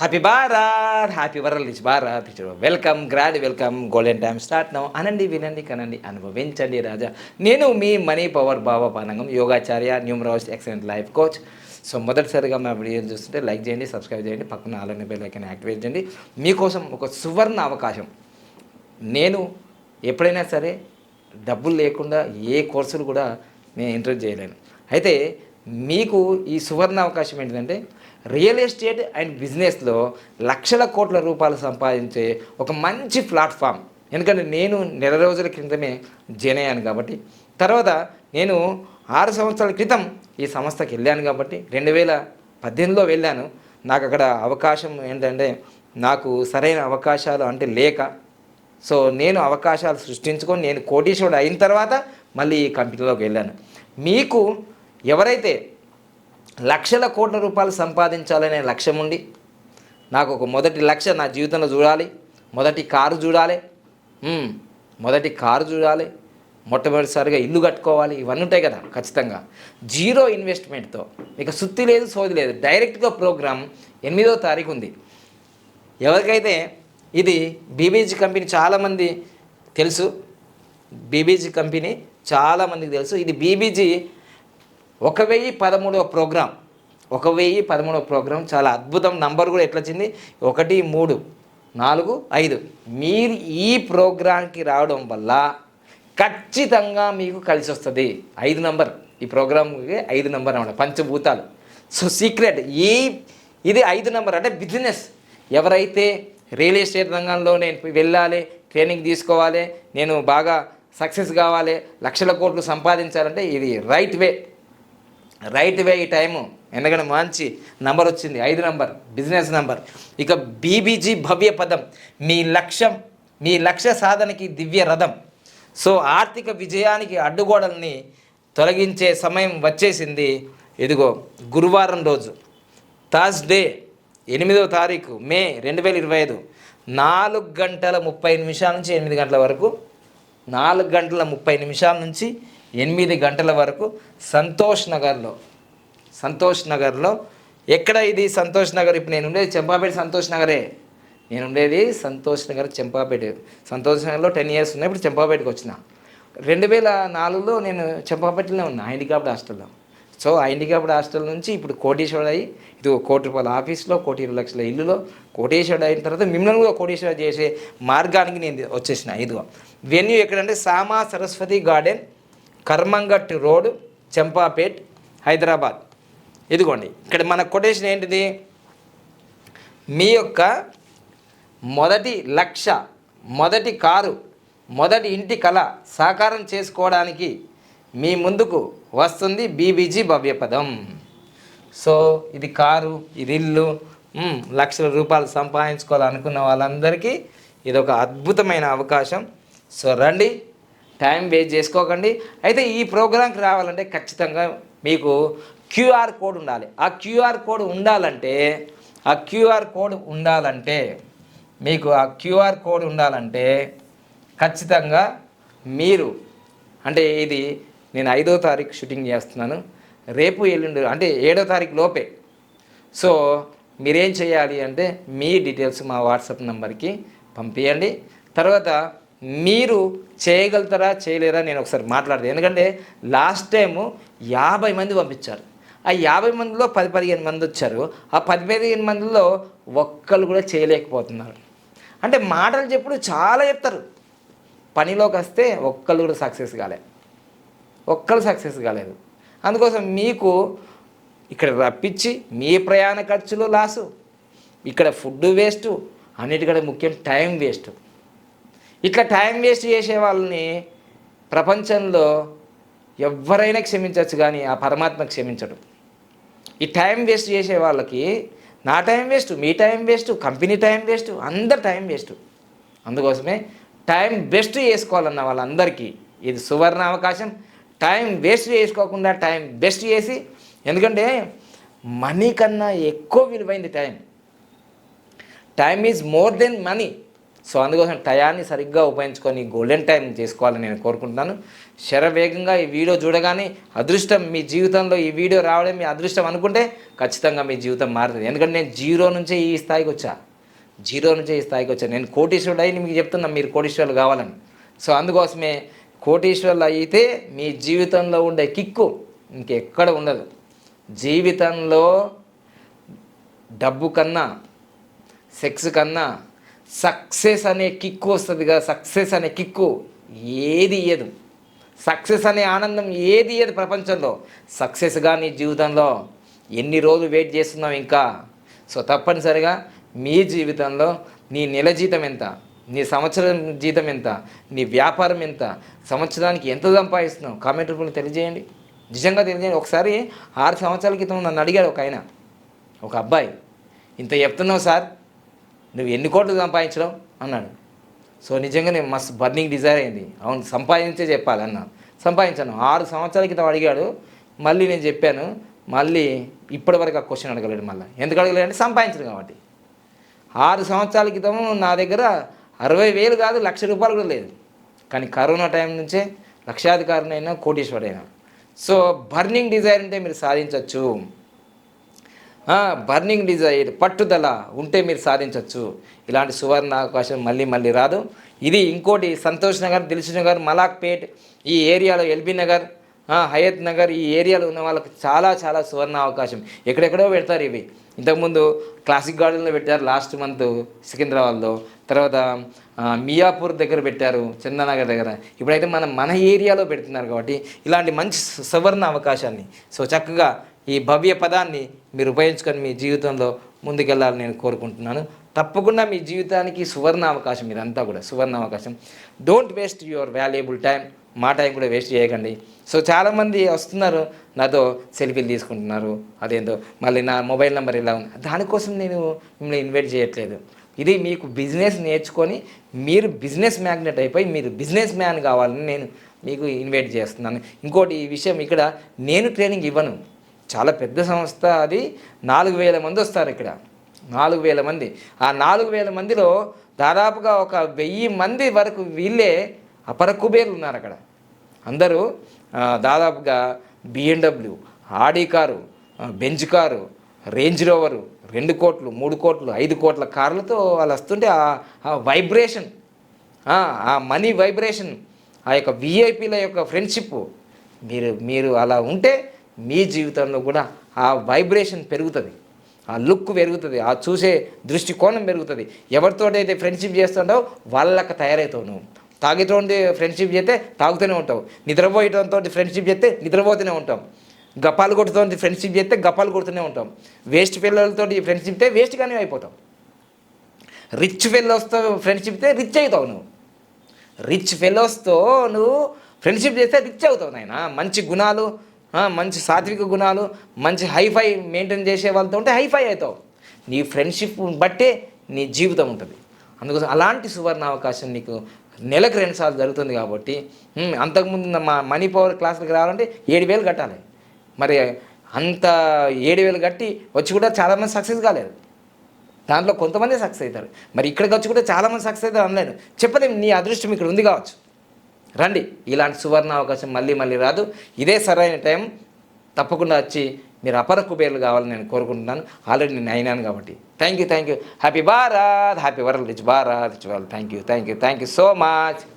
Happy Bharat happy world is Bharat welcome grand welcome golden time start now అనండి వినండి కనండి అనుభవించండి రాజా. నేను మీ money power Baba పానంగం యోగాచార్య numerous excellent life coach. So మొదటిసారిగా మా వీడియోలు చూస్తుంటే లైక్ చేయండి సబ్స్క్రైబ్ చేయండి పక్కన ఆలన్న బెల్ ఐకన్ యాక్టివేట్ చేయండి. మీకోసం ఒక సువర్ణ అవకాశం. నేను ఎప్పుడైనా సరే డబ్బులు లేకుండా ఏ కోర్సులు కూడా నేను ఇంట్రెస్ట్ చేయలేను. అయితే మీకు ఈ సువర్ణ అవకాశం ఏంటంటే రియల్ ఎస్టేట్ అండ్ బిజినెస్లో లక్షల కోట్ల రూపాయలు సంపాదించే ఒక మంచి ప్లాట్ఫామ్. ఎందుకంటే నేను నెల రోజుల క్రితమే జాయిన్ అయ్యాను కాబట్టి. తర్వాత నేను ఆరు సంవత్సరాల క్రితం ఈ సంస్థకి వెళ్ళాను కాబట్టి రెండు వేల పద్దెనిమిదిలో వెళ్ళాను. నాకు అక్కడ అవకాశం ఏంటంటే నాకు సరైన అవకాశాలు అంటే లేక. సో నేను అవకాశాలు సృష్టించుకొని నేను కోటీశ్వరుడు అయిన తర్వాత మళ్ళీ ఈ కంపెనీలోకి వెళ్ళాను. మీకు ఎవరైతే లక్షల కోట్ల రూపాయలు సంపాదించాలనే లక్ష్యం ఉండి నాకు ఒక మొదటి లక్ష్యం నా జీవితంలో చూడాలి. మొదటి కారు చూడాలి. మొదటి కారు చూడాలి. మొట్టమొదటిసారిగా ఇల్లు కట్టుకోవాలి. ఇవన్నీ ఉంటాయి కదా ఖచ్చితంగా. జీరో ఇన్వెస్ట్మెంట్తో. ఇక సుత్తి లేదు సోది లేదు. డైరెక్ట్గా ప్రోగ్రామ్ ఎనిమిదో తారీఖు ఉంది. ఎవరికైతే ఇది బీబీజీ కంపెనీ చాలామంది తెలుసు. బీబీజీ కంపెనీ చాలామందికి తెలుసు. ఇది బీబీజీ ఒక వెయ్యి పదమూడవ ప్రోగ్రాం. ఒక వెయ్యి పదమూడవ ప్రోగ్రాం చాలా అద్భుతం. నంబర్ కూడా ఎట్లా వచ్చింది ఒకటి మూడు నాలుగు ఐదు. మీరు ఈ ప్రోగ్రాంకి రావడం వల్ల ఖచ్చితంగా మీకు కలిసి వస్తుంది ఐదు నంబర్. ఈ ప్రోగ్రామ్కి ఐదు నంబర్ అనమాట. పంచభూతాలు. So secret. ఈ ఇది ఐదు నంబర్ అంటే బిజినెస్. ఎవరైతే రియల్ ఎస్టేట్ రంగంలో నేను వెళ్ళాలి ట్రైనింగ్ తీసుకోవాలి నేను బాగా సక్సెస్ కావాలి లక్షల కోట్లు సంపాదించాలంటే ఇది రైట్ వే. రైట్ వే ఈ టైము ఎందుకంటే మంచి నంబర్ వచ్చింది. ఐదు నంబర్ బిజినెస్ నంబర్ ఇక బీబీజీ భవ్య పదం. మీ లక్ష్యం మీ లక్ష్య సాధనకి దివ్య రథం. సో ఆర్థిక విజయానికి అడ్డుగోడల్ని తొలగించే సమయం వచ్చేసింది. ఇదిగో గురువారం రోజు. థర్స్డే ఎనిమిదో తారీఖు మే రెండు వేల ఇరవై ఐదు. నాలుగు గంటల ముప్పై నిమిషాల నుంచి ఎనిమిది గంటల వరకు. నాలుగు గంటల ముప్పై నిమిషాల నుంచి ఎనిమిది గంటల వరకు సంతోష్ నగర్లో. సంతోష్ నగర్లో. ఎక్కడ ఇది సంతోష్ నగర్? ఇప్పుడు నేను ఉండేది చెంపాపేట సంతోష్ నగరే. నేను ఉండేది సంతోష్ నగర్ చెంపాపేట. సంతోష్ నగర్లో టెన్ ఇయర్స్ ఉన్నాయి ఇప్పుడు చెంపాపేటకి వచ్చిన. రెండు వేల నాలుగులో నేను చెంపాపేటలోనే ఉన్నా హైండికాప్డ్ హాస్టల్లో. సో హైండికాప్డ్ హాస్టల్ నుంచి ఇప్పుడు కోటేశ్వరుడు అయ్యి ఇది కోటి రూపాయల ఆఫీస్లో కోటి ఇరవై లక్షల ఇల్లులో కోటేశ్వరుడు అయిన తర్వాత మిమ్మల్ని కూడా కోటేశ్వరుడు చేసే మార్గానికి నేను వచ్చేసిన. ఇదిగో వెన్యూ ఎక్కడంటే సామా సరస్వతి గార్డెన్. కర్మంగట్ రోడ్ చెంపాపేట్ హైదరాబాద్. ఇదిగోండి ఇక్కడ మన కొటేషన్ ఏంటిది? మీ యొక్క మొదటి లక్ష మొదటి కారు మొదటి ఇంటి కళ సాకారం చేసుకోవడానికి మీ ముందుకు వస్తుంది బీబీజీ భవ్యపదం. సో ఇది కారు ఇది ఇల్లు లక్షల రూపాయలు సంపాదించుకోవాలనుకున్న వాళ్ళందరికీ ఇది ఒక అద్భుతమైన అవకాశం. సో రండి. టైం వేస్ట్ చేసుకోకండి. అయితే ఈ ప్రోగ్రాంకి రావాలంటే ఖచ్చితంగా మీకు క్యూఆర్ కోడ్ ఉండాలి. ఆ క్యూఆర్ కోడ్ ఉండాలంటే ఆ క్యూఆర్ కోడ్ ఉండాలంటే మీకు ఆ క్యూఆర్ కోడ్ ఉండాలంటే ఖచ్చితంగా మీరు అంటే ఇది నేను ఐదో తారీఖు షూటింగ్ చేస్తున్నాను. రేపు ఎల్లుండి అంటే ఏడో తారీఖు లోపే. సో మీరేం చేయాలి అంటే మీ డీటెయిల్స్ మా వాట్సాప్ నెంబర్కి పంపించండి తర్వాత మీరు చేయగలుగుతారా చేయలేరా నేను ఒకసారి మాట్లాడతాను. ఎందుకంటే లాస్ట్ టైము యాభై మంది పంపించారు. ఆ యాభై మందిలో పది పదిహేను మంది వచ్చారు. ఆ పది పదిహేను మందిలో ఒక్కరు కూడా చేయలేకపోతున్నారు. అంటే మాటలు చెప్పుడు చాలా చెప్తారు. పనిలోకి వస్తే ఒక్కళ్ళు కూడా సక్సెస్ కాలే. ఒక్కరు సక్సెస్ కాలేదు. అందుకోసం మీకు ఇక్కడ రప్పించి మీ ప్రయాణ ఖర్చులు లాసు ఇక్కడ ఫుడ్ వేస్ట్ అన్నిటికంటే ముఖ్యం టైం వేస్ట్ ఇట్లా టైం వేస్ట్ చేసే వాళ్ళని ప్రపంచంలో ఎవరైనా క్షమించవచ్చు కానీ ఆ పరమాత్మ క్షమించడు. ఈ టైం వేస్ట్ చేసే వాళ్ళకి నా టైం వేస్ట్ మీ time waste company time waste అందరి టైం వేస్ట్ అందుకోసమే టైం బెస్ట్ చేసుకోవాలన్న వాళ్ళందరికీ ఇది సువర్ణ అవకాశం. టైం వేస్ట్ చేసుకోకుండా టైం బెస్ట్ చేసి ఎందుకంటే మనీ కన్నా ఎక్కువ విలువైంది time time is more than money so అందుకోసం టయాన్ని సరిగ్గా ఉపయోగించుకొని గోల్డెన్ టైం చేసుకోవాలని నేను కోరుకుంటున్నాను. శరవేగంగా ఈ వీడియో చూడగానే అదృష్టం మీ జీవితంలో ఈ వీడియో రావడం మీ అదృష్టం అనుకుంటే ఖచ్చితంగా మీ జీవితం మారుతుంది. ఎందుకంటే నేను జీరో నుంచే ఈ స్థాయికి వచ్చా. జీరో నుంచే ఈ స్థాయికి వచ్చాను నేను కోటీశ్వరుడు అయి మీకు చెప్తున్నా మీరు కోటీశ్వరులు కావాలని. సో అందుకోసమే కోటీశ్వరులు అయితే మీ జీవితంలో ఉండే కిక్కు ఇంకెక్కడ ఉండదు. జీవితంలో డబ్బు కన్నా సెక్స్ కన్నా సక్సెస్ అనే కిక్కు వస్తుంది కదా సక్సెస్ అనే కిక్కు ఏది ఇయ్యదు. సక్సెస్ అనే ఆనందం ఏది ఇయ్యదు ప్రపంచంలో. సక్సెస్గా నీ జీవితంలో ఎన్ని రోజులు వెయిట్ చేస్తున్నావు ఇంకా? సో తప్పనిసరిగా మీ జీవితంలో నీ నెల జీతం ఎంత? నీ సంవత్సరం జీతం ఎంత? నీ వ్యాపారం ఎంత? సంవత్సరానికి ఎంత సంపాదిస్తున్నావు? కామెంట్ రూపంలో తెలియజేయండి. నిజంగా తెలియజేయండి. ఒకసారి ఆరు సంవత్సరాల క్రితం నన్ను అడిగాడు ఒక ఆయన ఒక అబ్బాయి. ఇంత చెప్తున్నావు సార్ నువ్వు ఎన్ని కోట్లు సంపాదించడం? అన్నాడు. సో నిజంగా నేను మస్తు బర్నింగ్ డిజైర్ అయింది. అవును సంపాదించే చెప్పాలి సంపాదించాను. ఆరు సంవత్సరాల క్రితం అడిగాడు. మళ్ళీ నేను చెప్పాను మళ్ళీ ఇప్పటివరకు ఆ క్వశ్చన్ అడగలేడు మళ్ళీ. ఎందుకు అడగలేడు అంటే సంపాదించడు కాబట్టి. ఆరు సంవత్సరాల క్రితం నా దగ్గర అరవై వేలు కాదు లక్ష రూపాయలు కూడా లేదు. కానీ కరోనా టైం నుంచే లక్షాధికారినైనా కోటీశ్వరైనా సో బర్నింగ్ డిజైర్ అంటే మీరు సాధించవచ్చు బర్నింగ్ డిజైర్ పట్టుదల ఉంటే మీరు సాధించవచ్చు ఇలాంటి సువర్ణ అవకాశం మళ్ళీ మళ్ళీ రాదు. ఇది ఇంకోటి సంతోష్ నగర్ దిల్సు నగర్ మలాక్పేట్ ఈ ఏరియాలో ఎల్బీ నగర్ హయత్ నగర్ ఈ ఏరియాలో ఉన్న వాళ్ళకి చాలా చాలా సువర్ణ అవకాశం ఎక్కడెక్కడో పెడతారు ఇవి. ఇంతకుముందు క్లాసిక్ గార్డెన్లో పెట్టారు లాస్ట్ మంత్ సికింద్రాబాద్లో. తర్వాత మియాపూర్ దగ్గర పెట్టారు చందనగర్ దగ్గర. ఇప్పుడైతే మనం మన ఏరియాలో పెడుతున్నారు కాబట్టి ఇలాంటి మంచి సువర్ణ అవకాశాన్ని సో చక్కగా ఈ భవ్య పదాన్ని మీరు ఉపయోగించుకొని మీ జీవితంలో ముందుకెళ్ళాలని నేను కోరుకుంటున్నాను. తప్పకుండా మీ జీవితానికి సువర్ణ అవకాశం ఇదంతా కూడా సువర్ణ అవకాశం. Don't waste your valuable time మా టైం కూడా వేస్ట్ చేయకండి. సో చాలామంది వస్తున్నారు నాతో సెల్ఫీలు తీసుకుంటున్నారు అదేందో మళ్ళీ నా మొబైల్ నెంబర్ ఇలా ఉంది. దానికోసం నేను మిమ్మల్ని ఇన్వైట్ చేయట్లేదు. ఇది మీకు బిజినెస్ నేర్చుకొని మీరు బిజినెస్ మ్యాగ్నెట్ అయిపోయి మీరు బిజినెస్ మ్యాన్ కావాలని నేను మీకు ఇన్వైట్ చేస్తున్నాను. ఇంకోటి ఈ విషయం ఇక్కడ నేను ట్రైనింగ్ ఇవ్వను. చాలా పెద్ద సంస్థ అది. నాలుగు వేల మంది వస్తారు ఇక్కడ. నాలుగు వేల మంది. ఆ నాలుగు వేల మందిలో దాదాపుగా ఒక వెయ్యి మంది వరకు వీళ్ళే అపర కుబేర్లు ఉన్నారు అక్కడ. అందరూ దాదాపుగా BMW Audi car Benz car range rover రెండు కోట్లు మూడు కోట్లు ఐదు కోట్ల కార్లతో వాళ్ళు వస్తుంటే ఆ- వైబ్రేషన్ ఆ ఆ మనీ వైబ్రేషన్ ఆ యొక్క విఐపీల యొక్క ఫ్రెండ్షిప్ మీరు మీరు అలా ఉంటే మీ జీవితంలో కూడా ఆ వైబ్రేషన్ పెరుగుతుంది. ఆ లుక్ పెరుగుతుంది. ఆ చూసే దృష్టికోణం పెరుగుతుంది. ఎవరితోటైతే ఫ్రెండ్షిప్ చేస్తుంటావు వాళ్ళకి తయారవుతావు నువ్వు. తాగేటోంది ఫ్రెండ్షిప్ చేస్తే తాగుతూనే ఉంటావు. నిద్రపోయటంతో ఫ్రెండ్షిప్ చేస్తే నిద్రపోతూనే ఉంటాం గప్పాలు కొడుతూ ఫ్రెండ్షిప్ చేస్తే గప్పాలు కొడుతూనే ఉంటాం వేస్ట్ పిల్లలతో ఫ్రెండ్షిప్ చేస్తే వేస్ట్గానే అయిపోతాం రిచ్ ఫెలోస్తో ఫ్రెండ్షిప్ అయితే రిచ్ అవుతావు నువ్వు. రిచ్ ఫెలోస్తో నువ్వు ఫ్రెండ్షిప్ చేస్తే రిచ్ అవుతావు నాయన. మంచి గుణాలు మంచి సాత్విక గుణాలు మంచి హైఫై మెయింటైన్ చేసే వాళ్ళతో ఉంటే హైఫై అవుతావు. నీ ఫ్రెండ్షిప్ బట్టే నీ జీవితం ఉంటుంది. అందుకోసం అలాంటి సువర్ణ అవకాశం నీకు నెలకు రెండు సార్లు జరుగుతుంది కాబట్టి అంతకుముందు మా మనీ పవర్ క్లాసులకు రావాలంటే ఏడు వేలు కట్టాలి. మరి అంత ఏడు వేలు కట్టి వచ్చి కూడా చాలామంది సక్సెస్ కాలేదు. దాంట్లో కొంతమంది సక్సెస్ అవుతారు. మరి ఇక్కడికి వచ్చి కూడా చాలామంది సక్సెస్ అవుతారు అనలేను చెప్పలేము నీ అదృష్టం ఇక్కడ ఉంది కావచ్చు. రండి. ఇలాంటి సువర్ణ అవకాశం మళ్ళీ మళ్ళీ రాదు. ఇదే సరైన టైం. తప్పకుండా వచ్చి మీరు అపర కుబేర్లు కావాలని నేను కోరుకుంటున్నాను. ఆల్రెడీ నేను అయినాను కాబట్టి. Thank you thank you happy Bharat. Happy world. Rich Bharat. Rich world. Thank you thank you thank you so much.